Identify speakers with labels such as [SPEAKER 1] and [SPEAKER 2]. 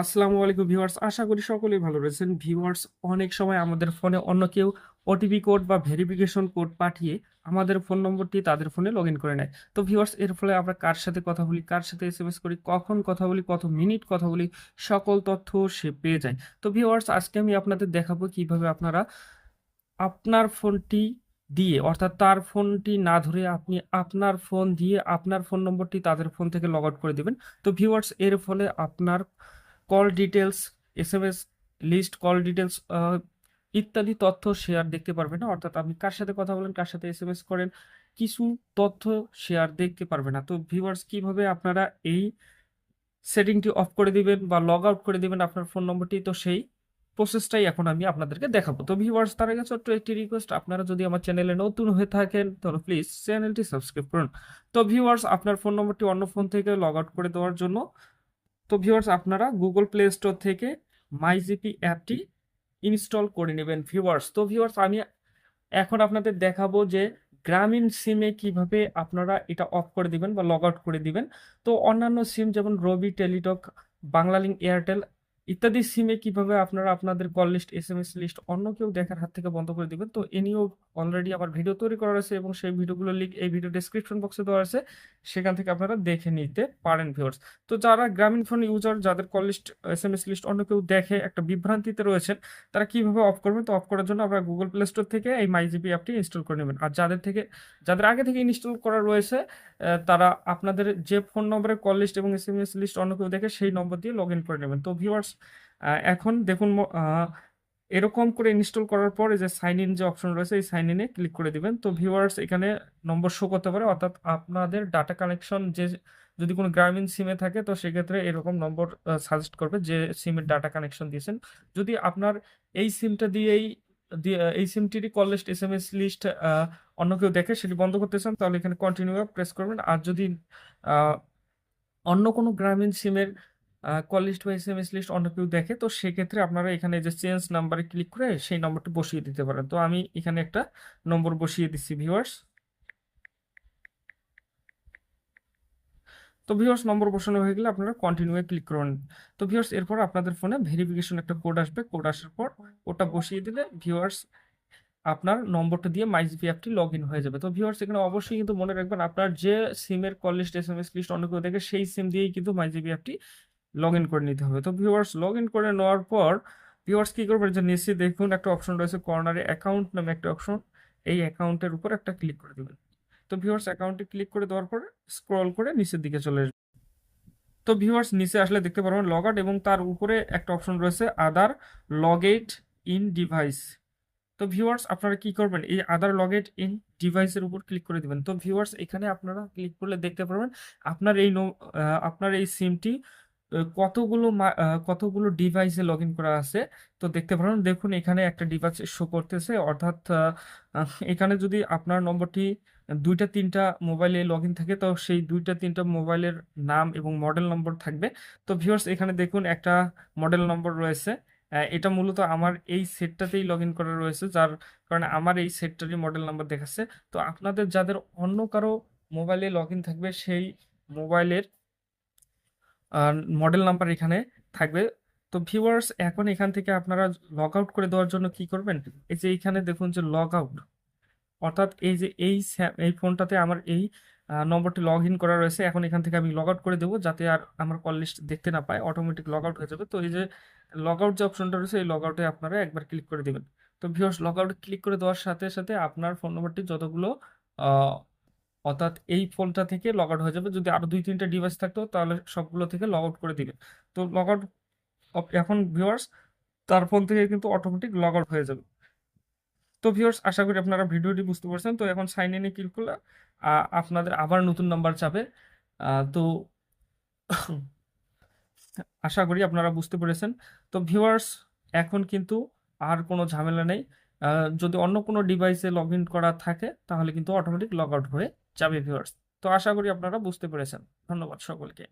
[SPEAKER 1] আসসালামু আলাইকুম ভিউয়ার্স, আশা করি সকলেই ভালো রয়েছেন। ভিউয়ার্স, অনেক সময় আমাদের ফোনে অন্য কেউ ওটিপি কোড বা ভেরিফিকেশন কোড পাঠিয়ে আমাদের ফোন নম্বরটি তাদের ফোনে লগ ইন করে নেয়। তো ভিউয়ার্স, এর ফলে আমরা কার সাথে কথা বলি, কার সাথে এস এম এস করি, কখন কথা বলি, কত মিনিট কথা বলি, সকল তথ্য সে পেয়ে যায়। তো ভিউয়ার্স, আজকে আমি আপনাদের দেখাবো কীভাবে আপনারা আপনার ফোনটি দিয়ে, অর্থাৎ তার ফোনটি না ধরে আপনি আপনার ফোন দিয়ে আপনার ফোন নম্বরটি তাদের ফোন থেকে লগ আউট করে দেবেন। তো ভিউয়ার্স, এর ফলে আপনার call details S M S list call details ইত্যাদি তথ্য শেয়ার দেখতে পারবেন না। অর্থাৎ আপনি কার সাথে কথা বলেন, কার সাথে এস এম এস করেন, কিছু তথ্য শেয়ার দেখতে পারবে না। তো ভিউয়ার্স কীভাবে আপনারা এই সেটিংটি অফ করে দিবেন বা লগ আউট করে দিবেন আপনার ফোন নম্বরটি তো সেই প্রসেসটাই এখন আমি আপনাদেরকে দেখাবো। তো ভিউয়ার্স তার আগে ছোট্ট একটি রিকোয়েস্ট আপনারা যদি আমার চ্যানেলে নতুন হয়ে থাকেন, তাহলে প্লিজ চ্যানেলটি সাবস্ক্রাইব করুন। তো ভিউয়ার্স আপনার ফোন নম্বরটি অন্য ফোন থেকে লগ আউট করে দেওয়ার জন্য তো ভিউয়ার্স আপনারা গুগল প্লে স্টোর থেকে মাইজিপি অ্যাপটি ইনস্টল করে নেবেন ভিউয়ার্স তো ভিউয়ার্স আমি এখন আপনাদের দেখাবো যে গ্রামীণ সিমে কীভাবে আপনারা এটা অফ করে দিবেন বা লগ আউট করে দিবেন। তো অন্যান্য সিম যেমন রবি টেলিটক বাংলালিং এয়ারটেল ইত্যাদি সিমে কীভাবে আপনারা আপনাদের call list S M S list অন্য কেউ দেখার হাত থেকে বন্ধ করে দিবেন? তো এ নিয়েও অলরেডি আমার ভিডিও তৈরি করা আছে এবং সেই ভিডিওগুলোর লিঙ্ক এই ভিডিও ডেসক্রিপশন বক্সে দেওয়া আছে সেখান থেকে আপনারা দেখে নিতে পারেন ভিউয়ার্স তো যারা গ্রামীণ ফোন ইউজার যাদের call list S M S list অন্য কেউ দেখে একটা বিভ্রান্তিতে রয়েছেন, তারা কীভাবে অফ করবেন? তো অফ করার জন্য আপনারা গুগল প্লে স্টোর থেকে এই মাইজিপি অ্যাপটি ইনস্টল করে নেবেন। আর যাদের থেকে, যাদের আগে থেকে ইনস্টল করা রয়েছে তারা আপনাদের যে ফোন নম্বরে কল লিস্ট এবং এস এম এস লিস্ট অন্য কেউ দেখে সেই নম্বর দিয়ে লগ ইন করে নেবেন। তো ভিউয়ার্স এখন দেখুন এরকম করে ইনস্টল করার পর যে সাইন ইন যে অপশন রয়েছে, এই সাইন ইনে ক্লিক করে দিবেন। তো ভিউয়ার্স এখানে নম্বর শো করতে পারে, অর্থাৎ আপনাদের ডাটা কানেকশন যে, যদি কোনো গ্রামীণ সিমে থাকে, তো সেক্ষেত্রে এরকম নম্বর সাজেস্ট করবে যে সিমের ডাটা কানেকশন দিয়েছেন। যদি আপনার এই সিমটা দিয়েই, দিয়ে এই সিমটিরই call list S M S list অন্য কেউ দেখে সেটি বন্ধ করতে চান, তাহলে এখানে কন্টিনিউ প্রেস করবেন। আর যদি অন্য কোনো গ্রামীণ সিমের কল লিস্ট বা এস এম এস লিস্ট অন্য কেউ দেখে, তো সেক্ষেত্রে আপনারা এখানে যে চেঞ্জ নাম্বারে ক্লিক করে সেই নম্বরটি বসিয়ে দিতে পারেন। তো আমি এখানে একটা নম্বর বসিয়ে দিচ্ছি ভিউয়ার্স তো ভিউয়ার্স নম্বর বসানো হয়ে গেলে আপনারা কন্টিনিউ ক্লিক করুন। তো ভিউয়ার্স এরপর আপনাদের ফোনে ভেরিফিকেশন একটা কোড আসবে। কোড আসার পর ওটা বসিয়ে দিলে ভিউয়ার্স আপনার নম্বরটা দিয়ে মাইজিপি অ্যাপটি লগ ইন হয়ে যাবে। তো ভিউয়ার্স এখানে অবশ্যই কিন্তু মনে রাখবেন, আপনার যে সিমের call list S M S list অন্য কেউ দেখে, সেই সিম দিয়েই কিন্তু মাইজিপি অ্যাপটি লগ ইন করে নিতে হবে। তো ভিউয়ার্স লগ ইন করে নেওয়ার পর ভিউয়ার্স কী করবেন? যে নিচে দেখুন একটা অপশন রয়েছে কর্নারে অ্যাকাউন্ট নামে একটা অপশন এই অ্যাকাউন্টের উপর একটা ক্লিক করে দেবেন। তো ভিউয়ার্স অ্যাকাউন্টে ক্লিক করে দেওয়ার পর স্ক্রল করে নিচের দিকে চলে আসবে তো ভিউয়ার্স নিচে আসলে দেখতে পারবেন লগ আউট এবং তার উপরে একটা অপশন রয়েছে আদার লগেট ইন ডিভাইস তো ভিউয়ার্স আপনারা কি করবেন? এই আদার লগেট ইন ডিভাইসের উপর ক্লিক করে দিবেন। তো ভিউয়ার্স এখানে আপনারা ক্লিক করলে দেখতে পারবেন, আপনার এই আপনার এই সিমটি কতগুলো কতগুলো ডিভাইসে লগ ইন করা আছে? তো দেখতে পারেন, দেখুন এখানে একটা ডিভাইস শো করতেছে। অর্থাৎ এখানে যদি আপনার নম্বরটি দুইটা, তিনটা মোবাইলে লগ ইন থাকে, তো সেই দুইটা, তিনটা মোবাইলের নাম এবং মডেল নম্বর থাকবে। তো ভিউয়ার্স এখানে দেখুন একটা মডেল নম্বর রয়েছে। এটা মূলত আমার এই সেটটাতেই লগ ইন করা রয়েছে, যার কারণে আমার এই সেটটারই মডেল নাম্বার দেখাচ্ছে। তো আপনাদের, যাদের অন্য কারও মোবাইলে লগ ইন থাকবে, সেই মোবাইলের মডেল নাম্বার এখানে থাকবে। তো ভিউয়ার্স এখন এখান থেকে আপনারা লগ আউট করে দেওয়ার জন্য কি করবেন? এই যে এখানে দেখুন যে লগ আউট অর্থাৎ এই যে এই এই ফোনটাতে আমার এই নম্বরটি লগ ইন করা রয়েছে। এখন এখান থেকে আমি লগ আউট করে দেবো যাতে আর আমার কল লিস্ট দেখতে না পায় অটোমেটিক লগ আউট হয়ে যাবে। তো এই যে লগ আউট যে অপশনটা রয়েছে, এই লগ আউটে আপনারা একবার ক্লিক করে দেবেন। তো ভিউয়ার্স লগ আউটে ক্লিক করে দেওয়ার সাথে সাথে আপনার ফোন নম্বরটি যতগুলো অর্থাৎ এই ফোনটা থেকে লগ আউট হয়ে যাবে। যদি আরও দুই তিনটা ডিভাইস থাকতো তাহলে সবগুলো থেকে লগ আউট করে দিবে। তো লগ আউট এখন ভিউয়ার্স তার ফোন থেকে কিন্তু অটোমেটিক লগ আউট হয়ে যাবে। তো ভিউয়ার্স আশা করি আপনারা ভিডিওটি বুঝতে পারছেন। তো এখন সাইন ইনে ক্লিক করলে আপনাদের আবার নতুন নাম্বার আহ, তো আশা করি আপনারা বুঝতে পেরেছেন। তো ভিউয়ার্স এখন কিন্তু আর কোনো ঝামেলা নেই। যদি অন্য কোনো ডিভাইসে লগ ইন করা থাকে তাহলে কিন্তু অটোমেটিক লগ আউট হয়ে যাবে ভিউয়ার্স তো আশা করি আপনারা বুঝতে পেরেছেন। ধন্যবাদ সকলকে।